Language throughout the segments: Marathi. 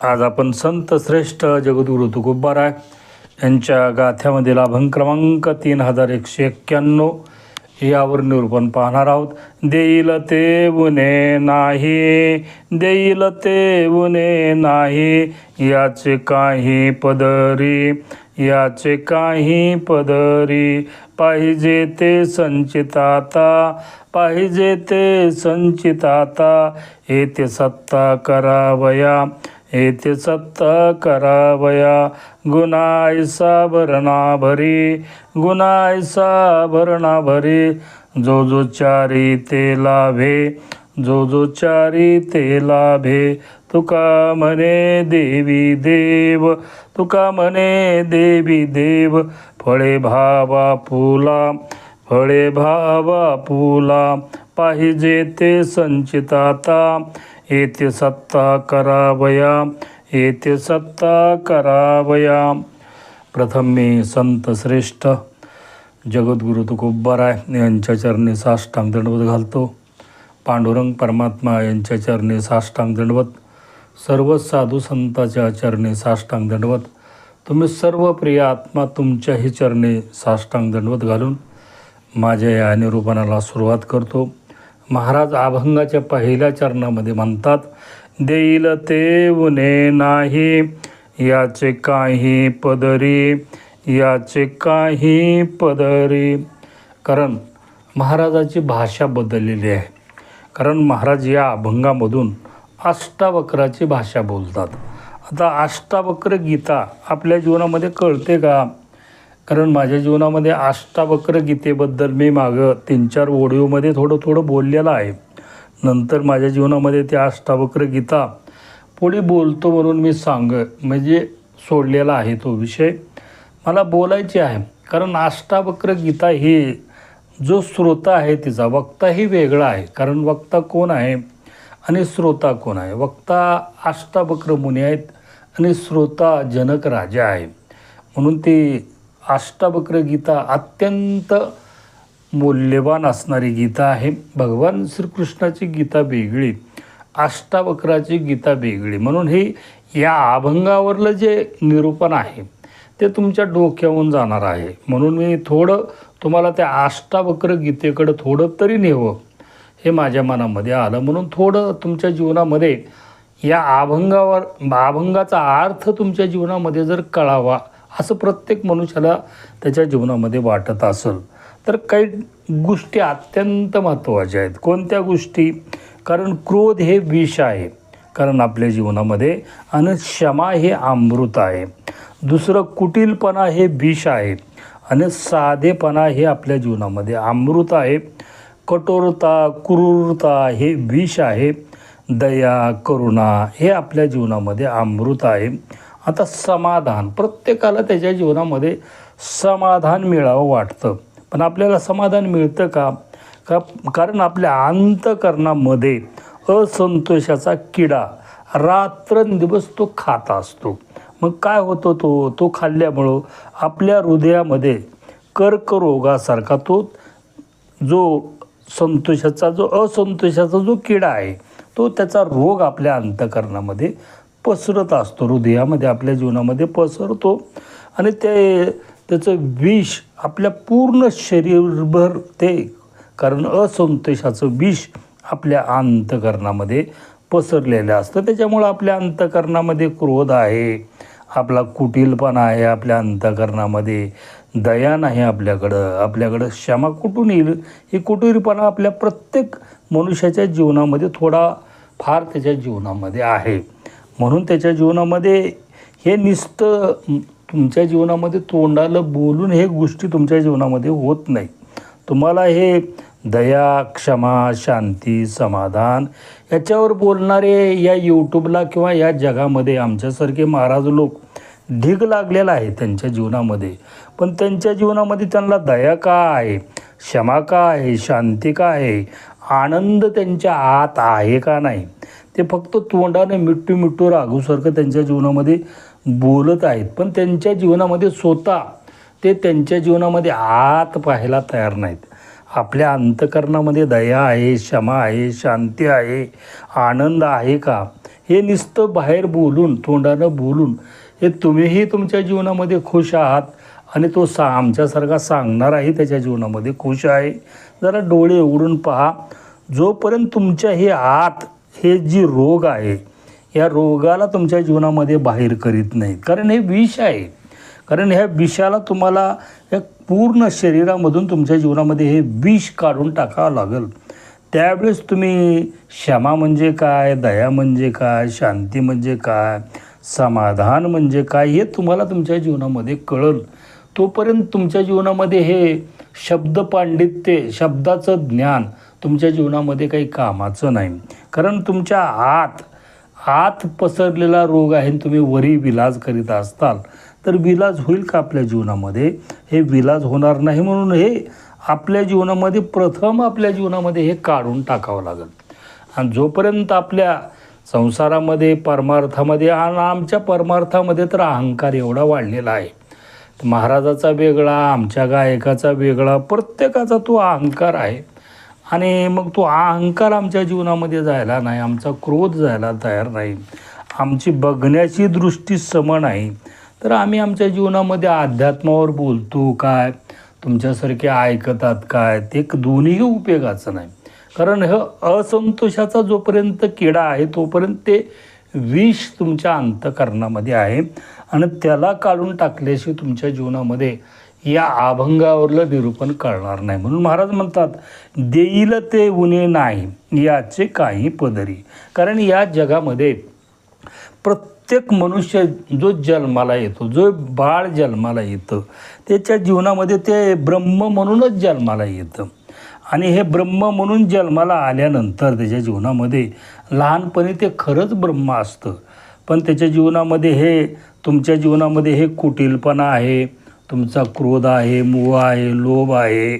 आज आपण संत श्रेष्ठ जगद्गुरु तुकोबाराय यांच्या गाथ्यामधील अभंग क्रमांक तीन हजार एकशे एक्क्याण्णव यावर निरूपण पाहणार आहोत. देईल ते उने नाही देईल ते उणे नाही याचे काही पदरी याचे काही पदरी. पाहिजे ते संचिताता पाहिजे ते संचिताता येते सत्ता करावया. येथे सत्ता करावया। गुणायसा भरणा भरी गुणायसा भरणा भरी जो जो चारी ते लाभे जो जो चारी ते लाभे। तुका म्हणे देवी देव तुका म्हणे देवी देव। फळे भावा फुला फळे भावा फुला। पाहिजे ते संचिताता। येथे सत्ता करावया येथे सत्ता करावया। प्रथम मी संत श्रेष्ठ जगद्गुरु तुकोबाराय यांच्या चरणी साष्टांग दंडवत घालतो. पांडुरंग परमात्मा यांच्या चरणी साष्टांग दंडवत सर्व साधू संताच्या चरणी साष्टांग दंडवत तुम्ही सर्व प्रिय आत्मा तुमच्याही चरणी साष्टांग दंडवत घालून माझ्या या निरूपणाला सुरुवात करतो. महाराज अभंगाच्या पहिल्या चरणामध्ये म्हणतात देईल ते उने नाही याचे काही पदरी याचे काही पदरी. कारण महाराजाची भाषा बदललेली आहे. कारण महाराज या अभंगामधून अष्टावक्राची भाषा बोलतात. आता अष्टावक्र गीता आपल्या जीवनामध्ये कळते का? कारण माझ्या जीवनामध्ये अष्टावक्र गीतेबद्दल मी मागं तीन चार ओडिओमध्ये थोडं थोडं बोललेलं आहे. नंतर माझ्या जीवनामध्ये त्या अष्टावक्र गीता पुढे बोलतो म्हणून मी सांग म्हणजे सोडलेला आहे तो विषय. मला बोलायचे आहे कारण अष्टावक्र गीता ही जो श्रोता आहे तिचा वक्ताही वेगळा आहे. कारण वक्ता कोण आहे आणि श्रोता कोण आहे? वक्ता अष्टावक्र मुनी आहेत आणि श्रोता जनक राजा आहे. म्हणून ती अष्टावक्र गीता अत्यंत मौल्यवान असणारी गीता आहे. भगवान श्रीकृष्णाची गीता वेगळी अष्टावक्राची गीता वेगळी. म्हणून हे या अभंगावरलं जे निरूपण आहे ते तुमच्या डोक्याहून जाणार आहे. म्हणून मी थोडं तुम्हाला त्या अष्टावक्र गीतेकडं थोडं तरी नेवं हे माझ्या मनामध्ये आलं. म्हणून थोडं तुमच्या जीवनामध्ये या अभंगावर अभंगाचा अर्थ तुमच्या जीवनामध्ये जर कळावा असं प्रत्येक मनुष्याला त्याच्या जीवनामध्ये वाटत असेल. तर काही गोष्टी अत्यंत महत्त्वाच्या आहेत. कोणत्या गोष्टी? कारण क्रोध हे विष आहे. कारण आपल्या जीवनामध्ये आणि क्षमा हे अमृत आहे. दुसरं कुटीलपणा हे विष आहे. आणि साधेपणा हे आपल्या जीवनामध्ये अमृत आहे. कठोरता क्रूरता हे विष आहे. दया करुणा हे आपल्या जीवनामध्ये अमृत आहे. आता समाधान. प्रत्येकाला त्याच्या जीवनामध्ये समाधान मिळावं वाटतं. पण आपल्याला समाधान मिळतं का? का? कारण आपल्या अंतकरणामध्ये असंतोषाचा किडा रात्रंदिवस तो खात असतो. मग काय होतो तो? तो खाल्ल्यामुळं आपल्या हृदयामध्ये कर्करोगासारखा तो जो संतोषाचा जो असंतोषाचा जो किडा आहे तो त्याचा रोग आपल्या अंतकरणामध्ये पसरत असतो. हृदयामध्ये आपल्या जीवनामध्ये पसरतो. आणि ते त्याचं विष आपल्या पूर्ण शरीरभर ते कारण असंतोषाचं विष आपल्या अंतकरणामध्ये पसरलेलं असतं. त्याच्यामुळं आपल्या अंतकरणामध्ये क्रोध आहे आपला कुटीलपणा आहे आपल्या अंतकरणामध्ये दया नाही आपल्याकडं आपल्याकडं क्षमा कुठून येईल? ही कुटीरपणा आपल्या प्रत्येक मनुष्याच्या जीवनामध्ये थोडा फार त्याच्या जीवनामध्ये आहे. म्हणून त्याच्या जीवनामध्ये हे निस्त तुमच्या जीवनामध्ये तोंडाला बोलून हे गोष्टी तुमच्या जीवनामध्ये होत नाही. तुम्हाला हे दया क्षमा शांती समाधान याच्यावर बोलणारे या यूट्यूबला किंवा या जगामध्ये आमच्यासारखे महाराज लोक ढीग लागलेला आहे त्यांच्या जीवनामध्ये. पण त्यांच्या जीवनामध्ये त्यांना दया का आहे? क्षमा का आहे? शांती का आहे? आनंद त्यांच्या आत आहे का नाही? ते फक्त तोंडाने मिट्टू मिट्टू राघूसारखं त्यांच्या जीवनामध्ये बोलत आहेत. पण त्यांच्या जीवनामध्ये स्वतः ते त्यांच्या जीवनामध्ये आत पाहायला तयार नाहीत. आपल्या अंतकरणामध्ये दया आहे क्षमा आहे शांती आहे आनंद आहे का? हे नुसतं बाहेर बोलून तोंडानं बोलून हे तुम्हीही तुमच्या जीवनामध्ये खुश आहात आणि तो सा आमच्यासारखा सांगणाराही त्याच्या जीवनामध्ये खुश आहे. जरा डोळे उघडून पहा. जोपर्यंत तुमच्या हे आत हे जी रोग आहे या रोगाला तुमच्या जीवनामध्ये बाहेर करीत नाहीत. कारण हे विष आहे. कारण ह्या विषाला तुम्हाला या पूर्ण शरीरामधून तुमच्या जीवनामध्ये हे विष काढून टाकावं लागेल. त्यावेळेस तुम्ही क्षमा म्हणजे काय दया म्हणजे काय शांती म्हणजे काय समाधान म्हणजे काय हे तुम्हाला तुमच्या जीवनामध्ये कळल. तोपर्यंत तुमच्या जीवनामध्ये हे शब्द पांडित्य शब्दाचं ज्ञान तुमच्या जीवनामध्ये काही कामाचं नाही. कारण तुमच्या आत आत पसरलेला रोग आहे आणि तुम्ही वरी विलाज करीत असताल तर विलाज होईल का आपल्या जीवनामध्ये? हे विलाज होणार नाही म्हणून हे आपल्या जीवनामध्ये प्रथम आपल्या जीवनामध्ये हे काढून टाकावं लागेल. आणि जोपर्यंत आपल्या संसारामध्ये परमार्थामध्ये आणि आमच्या परमार्थामध्ये तर अहंकार एवढा वाढलेला आहे. महाराजाचा वेगळा आमच्या गायकाचा वेगळा प्रत्येकाचा तो अहंकार आहे. आणि मग तो अहंकार आमच्या जीवनामध्ये जायला नाही आमचा क्रोध जायला तयार नाही. आमची बघण्याची दृष्टी सम नाही तर आम्ही आमच्या जीवनामध्ये अध्यात्मावर बोलतो काय? तुमच्यासारखे ऐकतात काय? ते दोन्हीही उपयोगाचं नाही. कारण हे असंतोषाचा जोपर्यंत किडा आहे तोपर्यंत ते विष तुमच्या अंतकरणामध्ये आहे. आणि त्याला काढून टाकल्याशिवाय तुमच्या जीवनामध्ये या अभंगावरलं निरूपण करणार नाही. म्हणून महाराज म्हणतात देईल ते उणे नाही याचे काही पदरी. कारण या जगामध्ये प्रत्येक मनुष्य जो जन्माला येतो जो बाळ जन्माला येतं त्याच्या जीवनामध्ये ते ब्रह्म म्हणूनच जन्माला येतं. आणि हे ब्रह्म म्हणून जन्माला आल्यानंतर त्याच्या जीवनामध्ये लहानपणी ते खरंच ब्रह्म असतं. पण त्याच्या जीवनामध्ये हे तुमच्या जीवनामध्ये हे कुटीलपणा आहे तुमचा क्रोध आहे मोह आहे लोभ आहे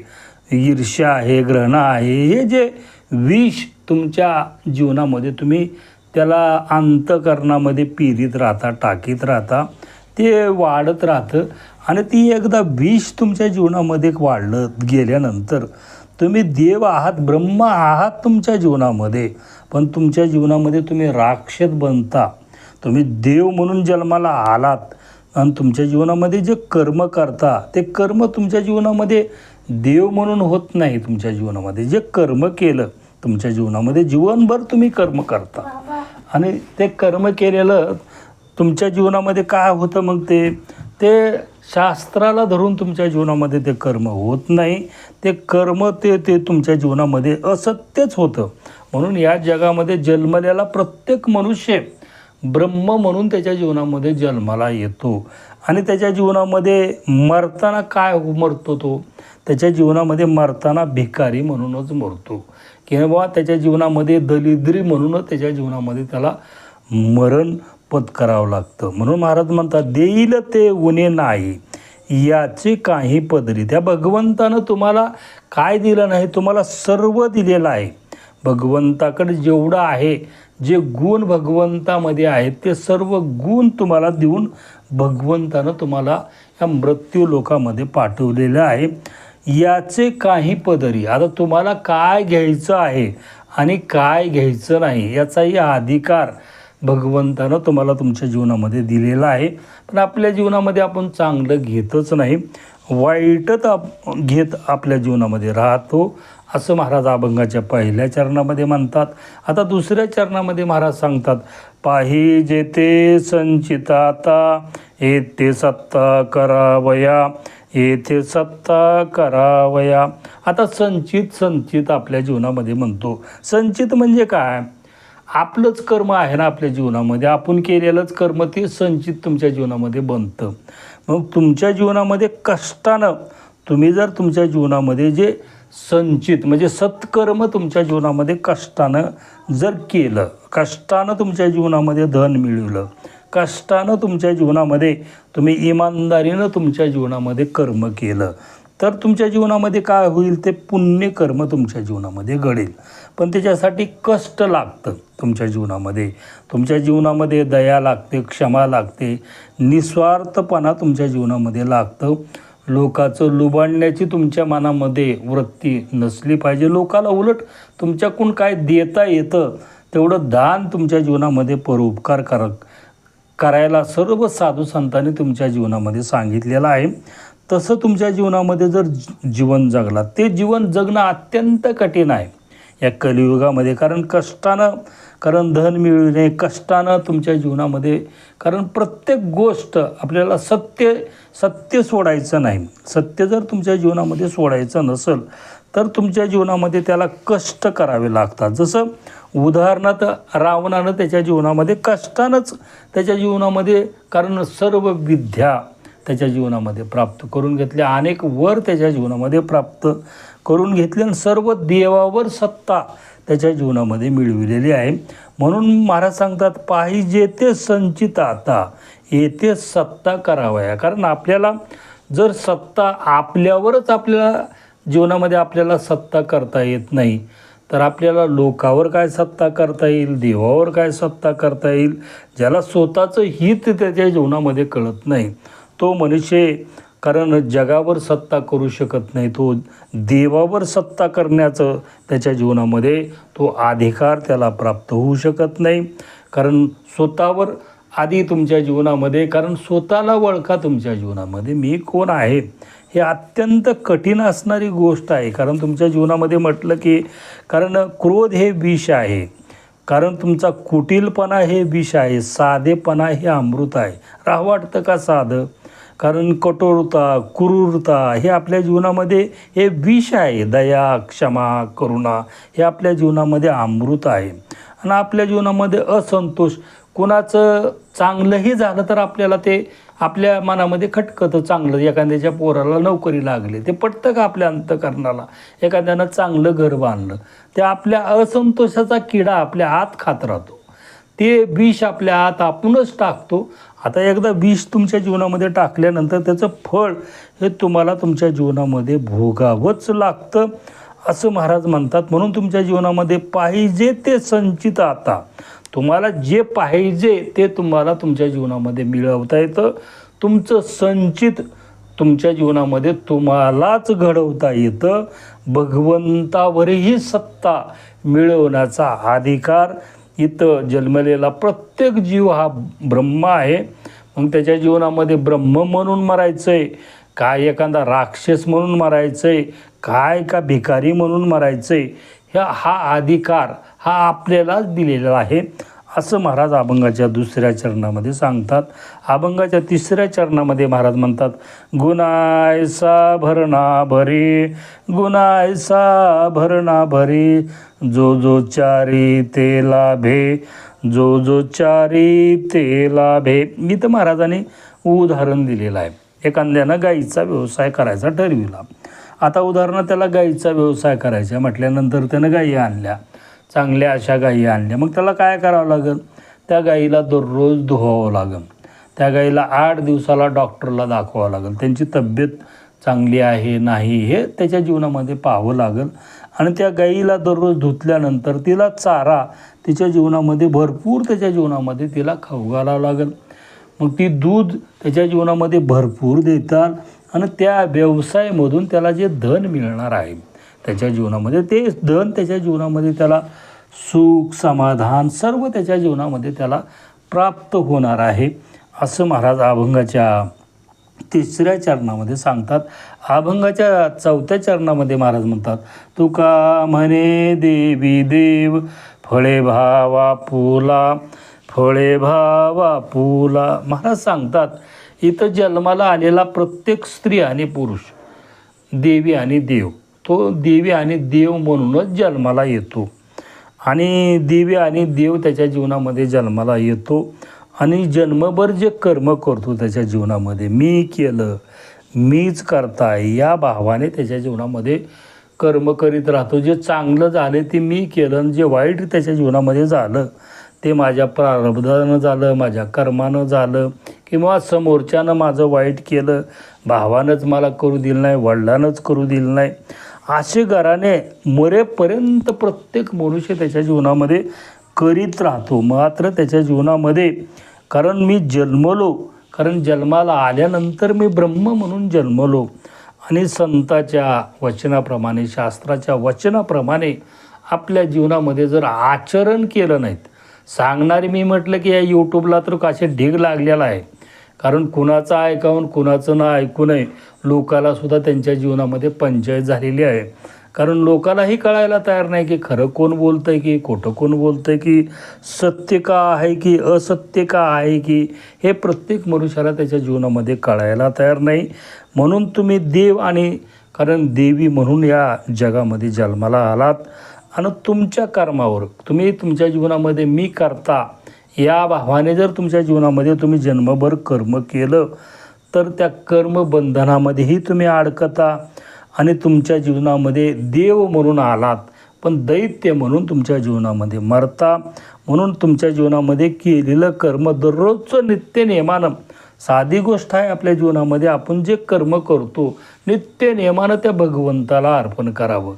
ईर्ष्या आहे ग्रहण आहे हे जे विष तुमच्या जीवनामध्ये तुम्ही त्याला अंतकरणामध्ये पिरीत राहता टाकीत राहता ते वाढत राहतं आणि ती एकदा विष तुमच्या जीवनामध्ये वाढलं गेल्यानंतर तुम्ही देव आहात ब्रह्म आहात तुमच्या जीवनामध्ये पण तुमच्या जीवनामध्ये तुम्ही राक्षस बनता. तुम्ही देव म्हणून जन्माला आलात आणि तुमच्या जीवनामध्ये जे कर्म करता ते कर्म तुमच्या जीवनामध्ये देव म्हणून होत नाही तुमच्या जीवनामध्ये. जे कर्म केलं तुमच्या जीवनामध्ये जीवनभर तुम्ही कर्म करता. आणि ते कर्म केलेलं तुमच्या जीवनामध्ये काय होतं मग ते? ते शास्त्राला धरून तुमच्या जीवनामध्ये ते कर्म होत नाही. ते कर्म ते ते तुमच्या जीवनामध्ये असत्यच होतं. म्हणून या जगामध्ये जन्मलेला प्रत्येक मनुष्य ब्रह्म म्हणून त्याच्या जीवनामध्ये जन्माला येतो. आणि त्याच्या जीवनामध्ये मरताना काय मरतो तो? त्याच्या जीवनामध्ये मरताना भिकारी म्हणूनच मरतो. किंवा त्याच्या जीवनामध्ये दलिद्री म्हणूनच त्याच्या जीवनामध्ये त्याला मरण पत्करावं लागतं. म्हणून महाराज म्हणतात देईल ते उणे नाही. याचे काही पदरी त्या भगवंतानं तुम्हाला काय दिलं नाही? तुम्हाला सर्व दिलेलं आहे. भगवंताकडे जेवढं आहे जे गुण भगवंतामध्ये आहेत ते सर्व गुण तुम्हाला देऊन भगवंतानं तुम्हाला या मृत्यू लोकामध्ये पाठवलेलं आहे. याचे काही पदरी आता तुम्हाला काय घ्यायचं आहे आणि काय घ्यायचं नाही याचाही अधिकार भगवंतानं तुम्हाला तुमच्या जीवनामध्ये दिलेला आहे. पण आपल्या जीवनामध्ये आपण चांगलं घेतच नाही. वाईटच आप घेत आपल्या जीवनामध्ये राहतो. असं महाराज अभंगाच्या पहिल्या चरणामध्ये म्हणतात. आता दुसऱ्या चरणामध्ये महाराज सांगतात पाहिजे ते संचिताता येते सत्ता करावया येथे सत्ता करावया. आता संचित संचित आपल्या जीवनामध्ये म्हणतो. संचित म्हणजे काय? आपलंच कर्म आहे ना आपल्या जीवनामध्ये. आपण केलेलंच कर्म ते संचित तुमच्या जीवनामध्ये बनतं. मग तुमच्या जीवनामध्ये कष्टानं तुम्ही जर तुमच्या जीवनामध्ये जे संचित म्हणजे सत्कर्म तुमच्या जीवनामध्ये कष्टानं जर केलं कष्टानं तुमच्या जीवनामध्ये धन मिळवलं कष्टानं तुमच्या जीवनामध्ये तुम्ही इमानदारीनं तुमच्या जीवनामध्ये कर्म केलं तर तुमच्या जीवनामध्ये काय होईल? ते पुण्यकर्म तुमच्या जीवनामध्ये घडेल. पण त्याच्यासाठी कष्ट लागतं तुमच्या जीवनामध्ये. तुमच्या जीवनामध्ये दया लागते क्षमा लागते निस्वार्थपणा तुमच्या जीवनामध्ये लागतं. लोकाचं लुबाडण्याची तुमच्या मनामध्ये वृत्ती नसली पाहिजे. लोकाला उलट तुमच्याकडून काय देता येतं तेवढं दान तुमच्या जीवनामध्ये परोपकार कर करायला सर्व साधू संतांनी तुमच्या जीवनामध्ये सांगितलेलं आहे. तसं तुमच्या जीवनामध्ये जर जीवन जगला ते जीवन जगणं अत्यंत कठीण आहे. या कलियुगामध्ये कारण कष्टानं कारण धन मिळविणे कष्टानं तुमच्या जीवनामध्ये कारण प्रत्येक गोष्ट आपल्याला सत्य सत्य सोडायचं नाही. सत्य जर तुमच्या जीवनामध्ये सोडायचं नसेल तर तुमच्या जीवनामध्ये त्याला कष्ट करावे लागतात. जसं उदाहरणार्थ रावणानं त्याच्या जीवनामध्ये कष्टानंच त्याच्या जीवनामध्ये कारण सर्व विद्या त्याच्या जीवनामध्ये प्राप्त करून घेतल्या. अनेक वर त्याच्या जीवनामध्ये प्राप्त करून घेतले आणि सर्व देवावर सत्ता त्याच्या जीवनामध्ये मिळविलेली आहे. म्हणून महाराज सांगतात पाहिजे ते संचित आता येथे सत्ता करावया. कारण आपल्याला जर सत्ता आपल्यावरच आपल्याला जीवनामध्ये आपल्याला सत्ता करता येत नाही तर आपल्याला लोकावर काय सत्ता करता येईल देवावर काय सत्ता करता येईल ज्याला स्वतःचं हित त्याच्या जीवनामध्ये कळत नाही. तो मनुष्य कारण जगावर सत्ता करू शकत नाही तो देवावर सत्ता करण्याचं त्याच्या जीवनामध्ये तो अधिकार त्याला प्राप्त होऊ शकत नाही. कारण स्वतःवर आधी तुमच्या जीवनामध्ये कारण स्वतःला वळखा तुमच्या जीवनामध्ये मी कोण आहे? हे अत्यंत कठीण असणारी गोष्ट आहे. कारण तुमच्या जीवनामध्ये म्हटलं की कारण क्रोध हे विष आहे. कारण तुमचा कुटीलपणा हे विष आहे. साधेपणा हे अमृत आहे. राह वाटतं का साधं? कारण कठोरता क्रूरता हे आपल्या जीवनामध्ये हे विष आहे. दया क्षमा करुणा हे आपल्या जीवनामध्ये अमृत आहे. आणि आपल्या जीवनामध्ये असंतोष कुणाचं चांगलंही झालं तर आपल्याला ते आपल्या मनामध्ये खटकतं चांगलं. एखाद्याच्या पोराला नोकरी लागली ते पटतं का आपल्या अंतकरणाला? एखाद्यानं चांगलं घर बांधलं ते आपल्या असंतोषाचा किडा आपल्या आत खात राहतो. ते विष आपल्या आत आपणच टाकतो आता एकदा विष तुमच्या जीवनामध्ये टाकल्यानंतर त्याचं फळ हे तुम्हाला तुमच्या जीवनामध्ये भोगावंच लागतं असं महाराज म्हणतात. म्हणून तुमच्या जीवनामध्ये पाहिजे ते संचित आता. तुम्हाला जे पाहिजे ते तुम्हाला तुमच्या जीवनामध्ये मिळवता येतं. तुमचं संचित तुमच्या जीवनामध्ये तुम्हालाच घडवता येतं. भगवंतावरही सत्ता मिळवण्याचा अधिकार इथं जन्मलेला प्रत्येक जीव हा ब्रह्म आहे. मग त्याच्या जीवनामध्ये ब्रह्म म्हणून मरायचं आहे काय एखादा राक्षस म्हणून मरायचं आहे काय का भिकारी म्हणून मरायचं आहे ह्या हा अधिकार हा आपल्यालाच दिलेला आहे असं महाराज अभंगाच्या दुसऱ्या चरणामध्ये सांगतात. अभंगाच्या तिसऱ्या चरणामध्ये महाराज म्हणतात गुणायसा भरणा भरी गुणायसा भरणा भरी जो जो चारी ते लाभे जो जो चारी ते लाभे. इथं महाराजांनी उदाहरण दिलेलं आहे. एखाद्यानं गाईचा व्यवसाय करायचा ठरविला. आता उदाहरणं त्याला गाईचा व्यवसाय करायचा म्हटल्यानंतर त्यानं गायी आणल्या. चांगल्या अशा गायी आणल्या. मग त्याला काय करावं लागेल? त्या गाईला दररोज धुवावं लागेल. त्या गाईला आठ दिवसाला डॉक्टरला दाखवावं लागेल. त्यांची तब्येत चांगली आहे नाही हे त्याच्या जीवनामध्ये पाहावं लागेल. आणि त्या गाईला दररोज धुतल्यानंतर तिला चारा तिच्या जीवनामध्ये भरपूर त्याच्या जीवनामध्ये तिला खाऊ घालावं लागेल. मग ती दूध त्याच्या जीवनामध्ये भरपूर देतात आणि त्या व्यवसायामधून त्याला जे धन मिळणार आहे त्याच्या जीवनामध्ये ते धन त्याच्या जीवनामध्ये त्याला सुख समाधान सर्व त्याच्या जीवनामध्ये त्याला प्राप्त होणार आहे. असं महाराज अभंगाच्या तिसऱ्या चरणामध्ये सांगतात अभंगाच्या चौथ्या चरणामध्ये महाराज म्हणतात तुका म्हणे देवी देव फळे भावा पुला फळे भावा पुला महाराज सांगतात इथं जन्माला आलेला प्रत्येक स्त्री आणि पुरुष देवी आणि देव तो देवी आणि देव म्हणूनच जन्माला येतो. आणि देवी आणि देव त्याच्या जीवनामध्ये जन्माला येतो. आणि जन्मभर जे कर्म करतो त्याच्या जीवनामध्ये मी केलं मीच करताय या भावाने त्याच्या जीवनामध्ये कर्म करीत राहतो. जे चांगलं झाले ते मी केलं आणि जे वाईट त्याच्या जीवनामध्ये झालं ते माझ्या प्रारब्धानं झालं माझ्या कर्मानं झालं किंवा समोरच्यानं माझं वाईट केलं भावानंच मला करू दिलं नाही वडिलांनंच करू दिलं नाही असे घराने मरेपर्यंत प्रत्येक मनुष्य त्याच्या जीवनामध्ये करीत राहतो. मात्र त्याच्या जीवनामध्ये कारण मी जन्मलो. कारण जन्माला आल्यानंतर मी ब्रह्म म्हणून जन्मलो. आणि संताच्या वचनाप्रमाणे शास्त्राच्या वचनाप्रमाणे आपल्या जीवनामध्ये जर आचरण केलं नाहीत सांगणारे मी म्हटलं की या यूट्यूबला तर काशे ढीग लागलेला आहे. कारण कुणाचं ऐकावून कुणाचं ना ऐकू नये लोकालासुद्धा त्यांच्या जीवनामध्ये पंचायत झालेली आहे. कारण लोकालाही कळायला तयार नाही की खरं कोण बोलतंय की खोटं कोण बोलतंय की सत्य का आहे की असत्य का आहे की हे प्रत्येक मनुष्याला त्याच्या जीवनामध्ये कळायला तयार नाही. म्हणून तुम्ही देव आणि कारण देवी म्हणून या जगामध्ये जन्माला आलात. आणि तुमच्या कर्मावर तुम्ही तुमच्या जीवनामध्ये मी करता या भावाने जर तुमच्या जीवनामध्ये तुम्ही जन्मभर कर्म केलं तर त्या कर्मबंधनामध्येही तुम्ही अडकता. आणि तुमच्या जीवनामध्ये देव म्हणून आलात पण दैत्य म्हणून तुमच्या जीवनामध्ये मरता. म्हणून तुमच्या जीवनामध्ये केलेलं कर्म दररोजचं नित्य नियमानं. साधी गोष्ट आहे आपल्या जीवनामध्ये आपण जे कर्म करतो नित्य नियमानं त्या भगवंताला अर्पण करावं.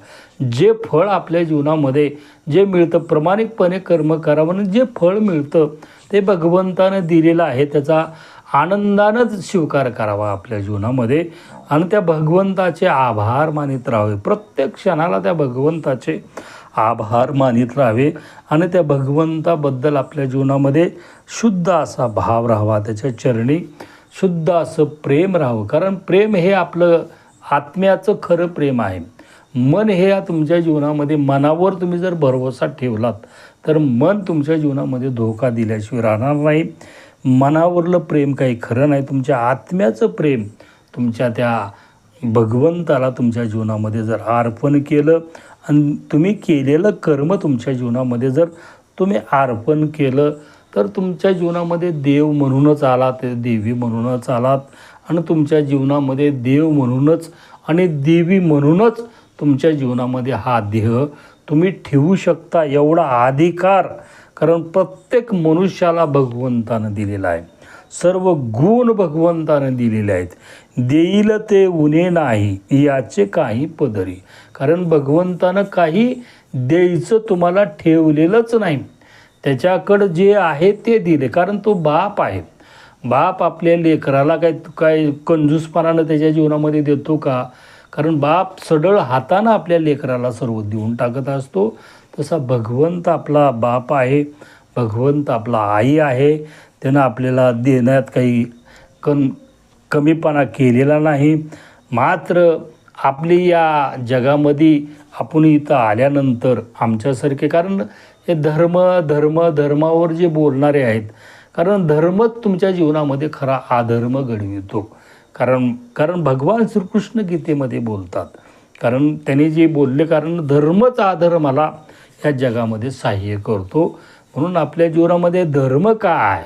जे फळ आपल्या जीवनामध्ये जे मिळतं प्रामाणिकपणे कर्म करावं आणि जे फळ मिळतं ते भगवंतानं दिलेलं आहे त्याचा आनंदानंच स्वीकार करावा आपल्या जीवनामध्ये. आणि त्या भगवंताचे आभार मानित राहावे. प्रत्येक क्षणाला त्या भगवंताचे आभार मानित राहावे. आणि त्या भगवंताबद्दल आपल्या जीवनामध्ये शुद्ध असा भाव राहावा. त्याच्या चरणी शुद्ध असं प्रेम राहावं. कारण प्रेम हे आपलं आत्म्याचं खरं प्रेम आहे. मन हे या तुमच्या जीवनामध्ये मनावर तुम्ही जर भरवसा ठेवलात तर मन तुमच्या जीवनामध्ये धोका दिल्याशिवाय राहणार नाही. मनावरलं प्रेम काही खरं नाही तुमच्या आत्म्याचं प्रेम तुमच्या त्या भगवंताला तुमच्या जीवनामध्ये जर अर्पण केलं आणि तुम्ही केलेलं कर्म तुमच्या जीवनामध्ये जर तुम्ही अर्पण केलं तर तुमच्या जीवनामध्ये देव म्हणूनच आलात देवी म्हणूनच आलात आणि तुमच्या जीवनामध्ये देव म्हणूनच आणि देवी म्हणूनच तुमच्या जीवनामध्ये हा देह तुम्ही ठेवू शकता एवढा अधिकार कारण प्रत्येक मनुष्याला भगवंतानं दिलेला आहे. सर्व गुण भगवंतानं दिलेले आहेत. देईल ते उणे नाही याचे काही पदरी. कारण भगवंतानं काही द्यायचं तुम्हाला ठेवलेलंच नाही. त्याच्याकडं जे आहे ते दिले. कारण तो बाप आहे. बाप आपल्या लेकराला काय काय कंजूसपणानं त्याच्या जीवनामध्ये देतो का? कारण बाप सडळ हातानं आपल्या लेकराला सर्व देऊन टाकत असतो. तसा भगवंत आपला बाप आहे भगवंत आपला आई आहे. त्यानं आपल्याला देण्यात काही कन कमीपणा केलेला नाही. मात्र आपली या जगामध्ये आपण इथं आल्यानंतर आमच्यासारखे कारण हे धर्म धर्म धर्मावर जे बोलणारे आहेत कारण धर्मच तुमच्या जीवनामध्ये खरा आधर्म घडवितो. कारण कारण भगवान श्रीकृष्ण गीतेमध्ये बोलतात. कारण त्यांनी जे बोलले कारण धर्मच आधर्माला या जगामध्ये सहाय्य करतो. म्हणून आपल्या जीवनामध्ये धर्म काय?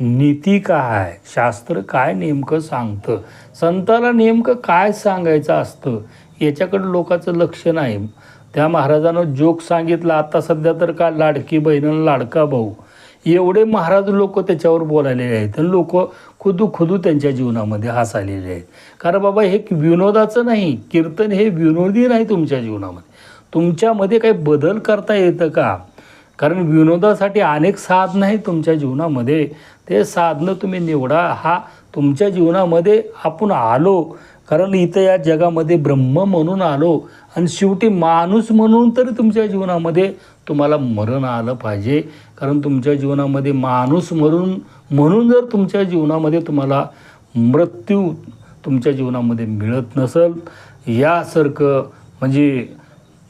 नीती काय? शास्त्र काय नेमकं सांगतं? संताला नेमकं काय सांगायचं असतं? याच्याकडं लोकांचं लक्ष नाही. त्या महाराजानं जोक सांगितला आता सध्या तर का लाडकी बहिण आणि लाडका भाऊ? एवढे महाराज लोक त्याच्यावर बोलायलेले आहेत आणि लोक खुदू खुदू त्यांच्या जीवनामध्ये हसालेले आहेत. कारण बाबा हे विनोदाचं नाही. कीर्तन हे विनोदी नाही तुमच्या जीवनामध्ये. तुमच्यामध्ये काही बदल करता येतं का? कारण विनोदासाठी अनेक साधनं आहेत तुमच्या जीवनामध्ये. ते साधनं तुम्ही निवडा. हा तुमच्या जीवनामध्ये आपण आलो. कारण इथं या जगामध्ये ब्रह्म म्हणून आलो आणि शेवटी माणूस म्हणून तरी तुमच्या जीवनामध्ये तुम्हाला मरण आलं पाहिजे. कारण तुमच्या जीवनामध्ये माणूस मरून म्हणून जर तुमच्या जीवनामध्ये तुम्हाला मृत्यू तुमच्या जीवनामध्ये मिळत नसेल यासारखं म्हणजे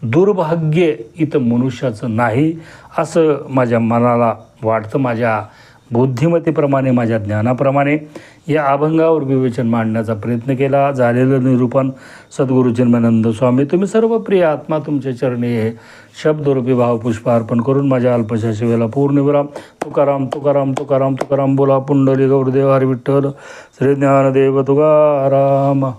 दुर्भाग्य इथं मनुष्याचं नाही असं माझ्या मनाला वाटतं. माझ्या बुद्धिमत्तेप्रमाणे माझ्या ज्ञानाप्रमाणे या अभंगावर विवेचन मांडण्याचा प्रयत्न केला. झालेलं निरूपण सद्गुरू जन्मानंद स्वामी. तुम्ही सर्व प्रिय आत्मा तुमच्या चरणी हे शब्दरूपी भावपुष्प अर्पण करून माझ्या अल्पशा शिवेला पूर्णविराम तुकाराम तुकाराम तुकाराम तुकाराम बोला. पुंडली गौरदेव हरी विठ्ठल श्री ज्ञानदेव तुकाराम.